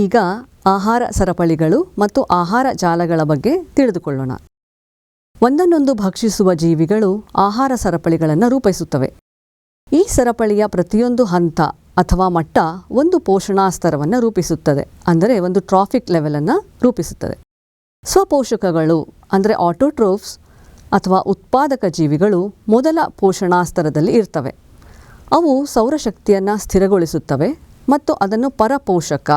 ಈಗ ಆಹಾರ ಸರಪಳಿಗಳು ಮತ್ತು ಆಹಾರ ಜಾಲಗಳ ಬಗ್ಗೆ ತಿಳಿದುಕೊಳ್ಳೋಣ. ಒಂದನ್ನೊಂದು ಭಕ್ಷಿಸುವ ಜೀವಿಗಳು ಆಹಾರ ಸರಪಳಿಗಳನ್ನು ರೂಪಿಸುತ್ತವೆ. ಈ ಸರಪಳಿಯ ಪ್ರತಿಯೊಂದು ಹಂತ ಅಥವಾ ಮಟ್ಟ ಒಂದು ಪೋಷಣಾ ಸ್ತರವನ್ನು ರೂಪಿಸುತ್ತದೆ, ಅಂದರೆ ಒಂದು ಟ್ರಾಫಿಕ್ ಲೆವೆಲನ್ನು ರೂಪಿಸುತ್ತದೆ. ಸ್ವಪೋಷಕಗಳು, ಅಂದರೆ ಆಟೋಟ್ರೋಫ್ಸ್ ಅಥವಾ ಉತ್ಪಾದಕ ಜೀವಿಗಳು ಮೊದಲ ಪೋಷಣಾ ಸ್ತರದಲ್ಲಿ ಇರ್ತವೆ. ಅವು ಸೌರಶಕ್ತಿಯನ್ನು ಸ್ಥಿರಗೊಳಿಸುತ್ತವೆ ಮತ್ತು ಅದನ್ನು ಪರಪೋಷಕ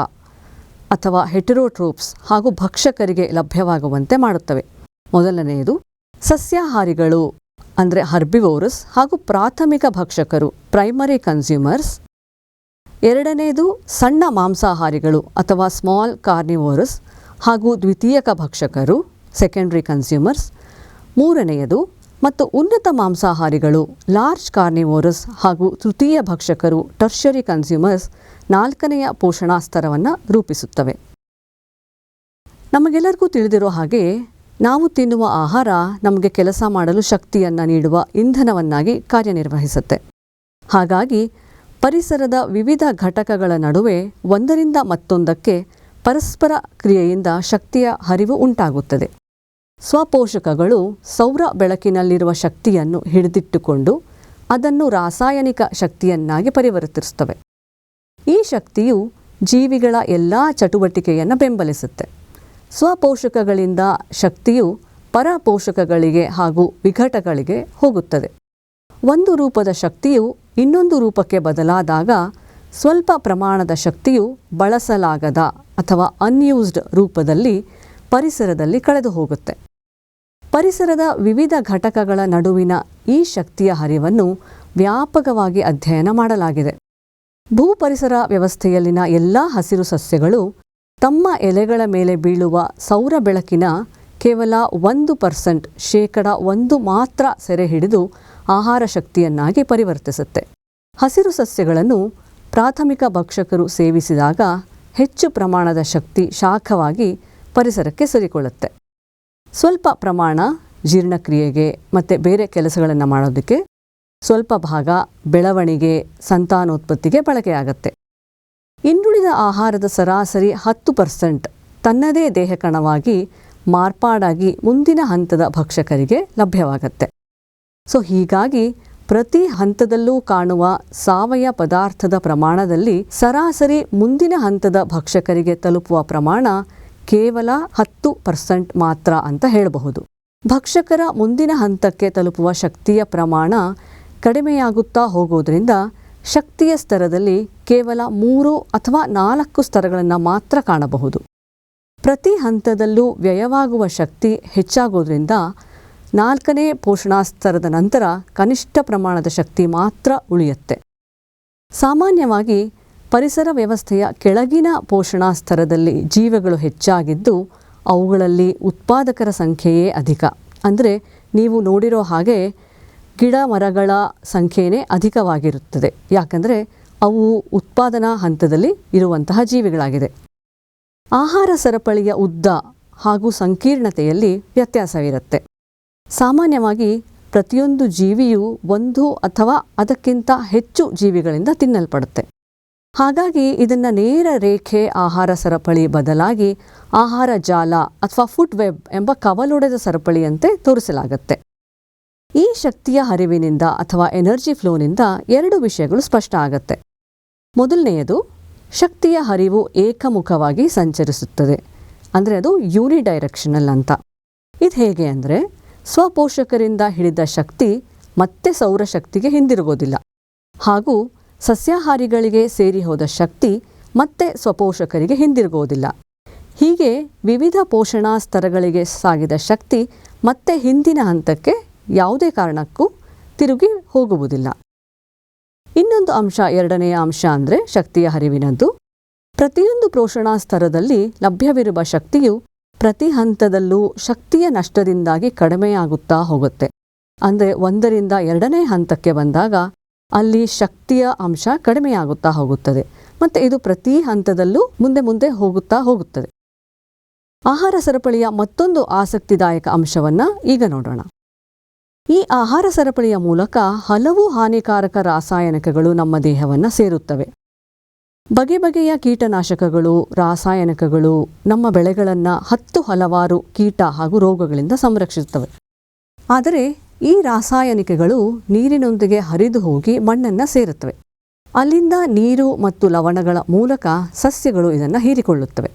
ಅಥವಾ ಹೆಟೆರೋಟ್ರೋಪ್ಸ್ ಹಾಗೂ ಭಕ್ಷಕರಿಗೆ ಲಭ್ಯವಾಗುವಂತೆ ಮಾಡುತ್ತವೆ. ಮೊದಲನೆಯದು, ಸಸ್ಯಾಹಾರಿಗಳು, ಅಂದರೆ ಹರ್ಬಿವೋರಸ್ ಹಾಗೂ ಪ್ರಾಥಮಿಕ ಭಕ್ಷಕರು ಪ್ರೈಮರಿ ಕನ್ಸ್ಯೂಮರ್ಸ್ ಎರಡನೆಯದು, ಸಣ್ಣ ಮಾಂಸಾಹಾರಿಗಳು ಅಥವಾ ಸ್ಮಾಲ್ ಕಾರ್ನಿವೋರಸ್ ಹಾಗೂ ದ್ವಿತೀಯಕ ಭಕ್ಷಕರು ಸೆಕೆಂಡ್ರಿ ಕನ್ಸ್ಯೂಮರ್ಸ್ ಮೂರನೆಯದು ಮತ್ತು ಉನ್ನತ ಮಾಂಸಾಹಾರಿಗಳು ಲಾರ್ಜ್ ಕಾರ್ನಿವೋರಸ್ ಹಾಗೂ ತೃತೀಯ ಭಕ್ಷಕರು ಟರ್ಷರಿ ಕನ್ಸ್ಯೂಮರ್ಸ್ ನಾಲ್ಕನೆಯ ಪೋಷಣಾ ಸ್ತರವನ್ನು ರೂಪಿಸುತ್ತವೆ. ನಮಗೆಲ್ಲರಿಗೂ ತಿಳಿದಿರೋ ಹಾಗೆ, ನಾವು ತಿನ್ನುವ ಆಹಾರ ನಮಗೆ ಕೆಲಸ ಮಾಡಲು ಶಕ್ತಿಯನ್ನು ನೀಡುವ ಇಂಧನವನ್ನಾಗಿ ಕಾರ್ಯನಿರ್ವಹಿಸುತ್ತೆ. ಹಾಗಾಗಿ, ಪರಿಸರದ ವಿವಿಧ ಘಟಕಗಳ ನಡುವೆ ಒಂದರಿಂದ ಮತ್ತೊಂದಕ್ಕೆ ಪರಸ್ಪರ ಕ್ರಿಯೆಯಿಂದ ಶಕ್ತಿಯ ಹರಿವು ಉಂಟಾಗುತ್ತದೆ. ಸ್ವಪೋಷಕಗಳು ಸೌರ ಬೆಳಕಿನಲ್ಲಿರುವ ಶಕ್ತಿಯನ್ನು ಹಿಡಿದಿಟ್ಟುಕೊಂಡು ಅದನ್ನು ರಾಸಾಯನಿಕ ಶಕ್ತಿಯನ್ನಾಗಿ ಪರಿವರ್ತಿಸುತ್ತವೆ. ಈ ಶಕ್ತಿಯು ಜೀವಿಗಳ ಎಲ್ಲ ಚಟುವಟಿಕೆಯನ್ನು ಬೆಂಬಲಿಸುತ್ತೆ. ಸ್ವಪೋಷಕಗಳಿಂದ ಶಕ್ತಿಯು ಪರಪೋಷಕಗಳಿಗೆ ಹಾಗೂ ವಿಘಟಗಳಿಗೆ ಹೋಗುತ್ತದೆ. ಒಂದು ರೂಪದ ಶಕ್ತಿಯು ಇನ್ನೊಂದು ರೂಪಕ್ಕೆ ಬದಲಾದಾಗ ಸ್ವಲ್ಪ ಪ್ರಮಾಣದ ಶಕ್ತಿಯು ಬಳಸಲಾಗದ ಅಥವಾ ಅನ್ಯೂಸ್ಡ್ ರೂಪದಲ್ಲಿ ಪರಿಸರದಲ್ಲಿ ಕಳೆದು ಹೋಗುತ್ತೆ. ಪರಿಸರದ ವಿವಿಧ ಘಟಕಗಳ ನಡುವಿನ ಈ ಶಕ್ತಿಯ ಹರಿವನ್ನು ವ್ಯಾಪಕವಾಗಿ ಅಧ್ಯಯನ ಮಾಡಲಾಗಿದೆ. ಭೂಪರಿಸರ ವ್ಯವಸ್ಥೆಯಲ್ಲಿನ ಎಲ್ಲ ಹಸಿರು ಸಸ್ಯಗಳು ತಮ್ಮ ಎಲೆಗಳ ಮೇಲೆ ಬೀಳುವ ಸೌರ ಬೆಳಕಿನ ಕೇವಲ ಒಂದು ಪರ್ಸೆಂಟ್ ಶೇಕಡ ಒಂದು ಮಾತ್ರ ಸೆರೆ ಹಿಡಿದು ಆಹಾರ ಶಕ್ತಿಯನ್ನಾಗಿ ಪರಿವರ್ತಿಸುತ್ತೆ. ಹಸಿರು ಸಸ್ಯಗಳನ್ನು ಪ್ರಾಥಮಿಕ ಭಕ್ಷಕರು ಸೇವಿಸಿದಾಗ ಹೆಚ್ಚು ಪ್ರಮಾಣದ ಶಕ್ತಿ ಶಾಖವಾಗಿ ಪರಿಸರಕ್ಕೆ ಸೇರಿಕೊಳ್ಳುತ್ತೆ. ಸ್ವಲ್ಪ ಪ್ರಮಾಣ ಜೀರ್ಣಕ್ರಿಯೆಗೆ ಮತ್ತು ಬೇರೆ ಕೆಲಸಗಳನ್ನು ಮಾಡೋದಕ್ಕೆ ಸ್ವಲ್ಪ ಭಾಗ ಬೆಳವಣಿಗೆ, ಸಂತಾನೋತ್ಪತ್ತಿಗೆ ಬಳಕೆಯಾಗತ್ತೆ. ಇನ್ನುಳಿದ ಆಹಾರದ ಸರಾಸರಿ ಹತ್ತು ಪರ್ಸೆಂಟ್ ತನ್ನದೇ ದೇಹಕಣವಾಗಿ ಮಾರ್ಪಾಡಾಗಿ ಮುಂದಿನ ಹಂತದ ಭಕ್ಷಕರಿಗೆ ಲಭ್ಯವಾಗತ್ತೆ. ಸೊ, ಹೀಗಾಗಿ ಪ್ರತಿ ಹಂತದಲ್ಲೂ ಕಾಣುವ ಸಾವಯ ಪದಾರ್ಥದ ಪ್ರಮಾಣದಲ್ಲಿ ಸರಾಸರಿ ಮುಂದಿನ ಹಂತದ ಭಕ್ಷಕರಿಗೆ ತಲುಪುವ ಪ್ರಮಾಣ ಕೇವಲ ಹತ್ತು ಪರ್ಸೆಂಟ್ ಮಾತ್ರ ಅಂತ ಹೇಳಬಹುದು. ಭಕ್ಷಕರ ಮುಂದಿನ ಹಂತಕ್ಕೆ ತಲುಪುವ ಶಕ್ತಿಯ ಪ್ರಮಾಣ ಕಡಿಮೆಯಾಗುತ್ತಾ ಹೋಗುವುದರಿಂದ ಶಕ್ತಿಯ ಸ್ತರದಲ್ಲಿ ಕೇವಲ ಮೂರು ಅಥವಾ ನಾಲ್ಕು ಸ್ತರಗಳನ್ನು ಮಾತ್ರ ಕಾಣಬಹುದು. ಪ್ರತಿ ಹಂತದಲ್ಲೂ ವ್ಯಯವಾಗುವ ಶಕ್ತಿ ಹೆಚ್ಚಾಗೋದ್ರಿಂದ ನಾಲ್ಕನೇ ಪೋಷಣಾ ಸ್ತರದ ನಂತರ ಕನಿಷ್ಠ ಪ್ರಮಾಣದ ಶಕ್ತಿ ಮಾತ್ರ ಉಳಿಯುತ್ತೆ. ಸಾಮಾನ್ಯವಾಗಿ ಪರಿಸರ ವ್ಯವಸ್ಥೆಯ ಕೆಳಗಿನ ಪೋಷಣಾ ಸ್ತರದಲ್ಲಿ ಜೀವಿಗಳು ಹೆಚ್ಚಾಗಿದ್ದು ಅವುಗಳಲ್ಲಿ ಉತ್ಪಾದಕರ ಸಂಖ್ಯೆಯೇ ಅಧಿಕ. ಅಂದರೆ ನೀವು ನೋಡಿರೋ ಹಾಗೆ ಗಿಡ ಮರಗಳ ಸಂಖ್ಯೆಯೇ ಅಧಿಕವಾಗಿರುತ್ತದೆ. ಯಾಕಂದರೆ ಅವು ಉತ್ಪಾದನಾ ಹಂತದಲ್ಲಿ ಇರುವಂತಹ ಜೀವಿಗಳಾಗಿದೆ ಆಹಾರ ಸರಪಳಿಯ ಉದ್ದ ಹಾಗೂ ಸಂಕೀರ್ಣತೆಯಲ್ಲಿ ವ್ಯತ್ಯಾಸವಿರುತ್ತೆ. ಸಾಮಾನ್ಯವಾಗಿ ಪ್ರತಿಯೊಂದು ಜೀವಿಯು ಒಂದು ಅಥವಾ ಅದಕ್ಕಿಂತ ಹೆಚ್ಚು ಜೀವಿಗಳಿಂದ ತಿನ್ನಲ್ಪಡುತ್ತೆ. ಹಾಗಾಗಿ ಇದನ್ನು ನೇರ ರೇಖೆ ಆಹಾರ ಸರಪಳಿ ಬದಲಾಗಿ ಆಹಾರ ಜಾಲ ಅಥವಾ ಫುಡ್ ವೆಬ್ ಎಂಬ ಕವಲೊಡೆದ ಸರಪಳಿಯಂತೆ ತೋರಿಸಲಾಗುತ್ತೆ. ಈ ಶಕ್ತಿಯ ಹರಿವಿನಿಂದ ಅಥವಾ ಎನರ್ಜಿ ಫ್ಲೋನಿಂದ ಎರಡು ವಿಷಯಗಳು ಸ್ಪಷ್ಟ ಆಗುತ್ತೆ. ಮೊದಲನೆಯದು, ಶಕ್ತಿಯ ಹರಿವು ಏಕಮುಖವಾಗಿ ಸಂಚರಿಸುತ್ತದೆ. ಅಂದರೆ ಅದು ಯೂನಿಡೈರೆಕ್ಷನಲ್ ಅಂತ. ಇದು ಹೇಗೆ ಅಂದರೆ, ಸ್ವಪೋಷಕರಿಂದ ಹಿಡಿದ ಶಕ್ತಿ ಮತ್ತೆ ಸೌರಶಕ್ತಿಗೆ ಹಿಂದಿರುಗೋದಿಲ್ಲ. ಹಾಗೂ ಸಸ್ಯಾಹಾರಿಗಳಿಗೆ ಸೇರಿ ಹೋದ ಶಕ್ತಿ ಮತ್ತೆ ಸ್ವಪೋಷಕರಿಗೆ ಹಿಂದಿರುಗೋದಿಲ್ಲ. ಹೀಗೆ ವಿವಿಧ ಪೋಷಣಾ ಸ್ತರಗಳಿಗೆ ಸಾಗಿದ ಶಕ್ತಿ ಮತ್ತೆ ಹಿಂದಿನ ಹಂತಕ್ಕೆ ಯಾವುದೇ ಕಾರಣಕ್ಕೂ ತಿರುಗಿ ಹೋಗುವುದಿಲ್ಲ. ಇನ್ನೊಂದು ಅಂಶ, ಎರಡನೆಯ ಅಂಶ ಅಂದರೆ ಶಕ್ತಿಯ ಹರಿವಿನದ್ದು. ಪ್ರತಿಯೊಂದು ಪೋಷಣಾ ಸ್ತರದಲ್ಲಿ ಲಭ್ಯವಿರುವ ಶಕ್ತಿಯು ಪ್ರತಿ ಹಂತದಲ್ಲೂ ಶಕ್ತಿಯ ನಷ್ಟದಿಂದಾಗಿ ಕಡಿಮೆಯಾಗುತ್ತಾ ಹೋಗುತ್ತೆ. ಅಂದರೆ ಒಂದರಿಂದ ಎರಡನೇ ಹಂತಕ್ಕೆ ಬಂದಾಗ ಅಲ್ಲಿ ಶಕ್ತಿಯ ಅಂಶ ಕಡಿಮೆಯಾಗುತ್ತಾ ಹೋಗುತ್ತದೆ. ಮತ್ತು ಇದು ಪ್ರತಿ ಹಂತದಲ್ಲೂ ಮುಂದೆ ಮುಂದೆ ಹೋಗುತ್ತಾ ಹೋಗುತ್ತದೆ. ಆಹಾರ ಸರಪಳಿಯ ಮತ್ತೊಂದು ಆಸಕ್ತಿದಾಯಕ ಅಂಶವನ್ನು ಈಗ ನೋಡೋಣ. ಈ ಆಹಾರ ಸರಪಳಿಯ ಮೂಲಕ ಹಲವು ಹಾನಿಕಾರಕ ರಾಸಾಯನಿಕಗಳು ನಮ್ಮ ದೇಹವನ್ನು ಸೇರುತ್ತವೆ. ಬಗೆ ಬಗೆಯ ಕೀಟನಾಶಕಗಳು, ರಾಸಾಯನಿಕಗಳು ನಮ್ಮ ಬೆಳೆಗಳನ್ನು ಹತ್ತು ಹಲವಾರು ಕೀಟ ಹಾಗೂ ರೋಗಗಳಿಂದ ಸಂರಕ್ಷಿಸುತ್ತವೆ. ಆದರೆ ಈ ರಾಸಾಯನಿಕಗಳು ನೀರಿನೊಂದಿಗೆ ಹರಿದು ಹೋಗಿ ಮಣ್ಣನ್ನು ಸೇರುತ್ತವೆ. ಅಲ್ಲಿಂದ ನೀರು ಮತ್ತು ಲವಣಗಳ ಮೂಲಕ ಸಸ್ಯಗಳು ಇದನ್ನು ಹೀರಿಕೊಳ್ಳುತ್ತವೆ.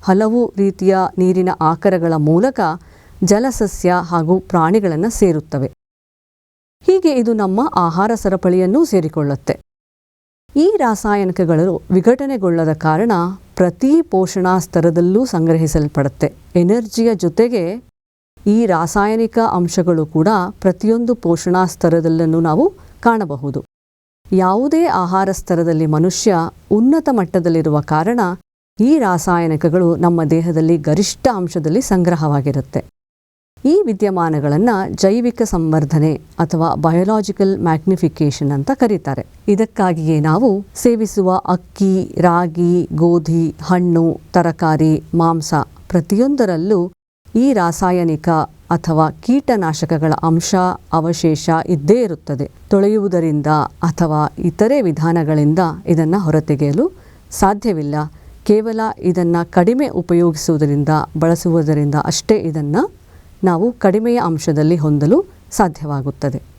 ಹಲವು ರೀತಿಯ ನೀರಿನ ಆಕರಗಳ ಮೂಲಕ ಜಲಸಸ್ಯ ಹಾಗೂ ಪ್ರಾಣಿಗಳನ್ನು ಸೇರುತ್ತವೆ. ಹೀಗೆ ಇದು ನಮ್ಮ ಆಹಾರ ಸರಪಳಿಯನ್ನೂ ಸೇರಿಕೊಳ್ಳುತ್ತೆ. ಈ ರಾಸಾಯನಿಕಗಳು ವಿಘಟನೆಗೊಳ್ಳದ ಕಾರಣ ಪ್ರತಿ ಪೋಷಣಾ ಸ್ತರದಲ್ಲೂ ಸಂಗ್ರಹಿಸಲ್ಪಡುತ್ತೆ. ಎನರ್ಜಿಯ ಜೊತೆಗೆ ಈ ರಾಸಾಯನಿಕ ಅಂಶಗಳು ಕೂಡ ಪ್ರತಿಯೊಂದು ಪೋಷಣಾ ಸ್ತರದಲ್ಲೂ ನಾವು ಕಾಣಬಹುದು. ಯಾವುದೇ ಆಹಾರ ಸ್ತರದಲ್ಲಿ ಮನುಷ್ಯ ಉನ್ನತ ಮಟ್ಟದಲ್ಲಿರುವ ಕಾರಣ ಈ ರಾಸಾಯನಿಕಗಳು ನಮ್ಮ ದೇಹದಲ್ಲಿ ಗರಿಷ್ಠ ಅಂಶದಲ್ಲಿ ಸಂಗ್ರಹವಾಗಿರುತ್ತೆ. ಈ ವಿದ್ಯಮಾನಗಳನ್ನು ಜೈವಿಕ ಸಂವರ್ಧನೆ ಅಥವಾ ಬಯೋಲಾಜಿಕಲ್ ಮ್ಯಾಗ್ನಿಫಿಕೇಶನ್ ಅಂತ ಕರೀತಾರೆ. ಇದಕ್ಕಾಗಿಯೇ ನಾವು ಸೇವಿಸುವ ಅಕ್ಕಿ, ರಾಗಿ, ಗೋಧಿ, ಹಣ್ಣು, ತರಕಾರಿ, ಮಾಂಸ ಪ್ರತಿಯೊಂದರಲ್ಲೂ ಈ ರಾಸಾಯನಿಕ ಅಥವಾ ಕೀಟನಾಶಕಗಳ ಅಂಶ, ಅವಶೇಷ ಇದ್ದೇ ಇರುತ್ತದೆ. ತೊಳೆಯುವುದರಿಂದ ಅಥವಾ ಇತರೆ ವಿಧಾನಗಳಿಂದ ಇದನ್ನು ಹೊರತೆಗೆಯಲು ಸಾಧ್ಯವಿಲ್ಲ. ಕೇವಲ ಇದನ್ನು ಕಡಿಮೆ ಉಪಯೋಗಿಸುವುದರಿಂದ ಬಳಸುವುದರಿಂದ ಅಷ್ಟೇ ಇದನ್ನು ನಾವು ಕಡಿಮೆಯ ಅಂಶದಲ್ಲಿ ಹೊಂದಲು ಸಾಧ್ಯವಾಗುತ್ತದೆ.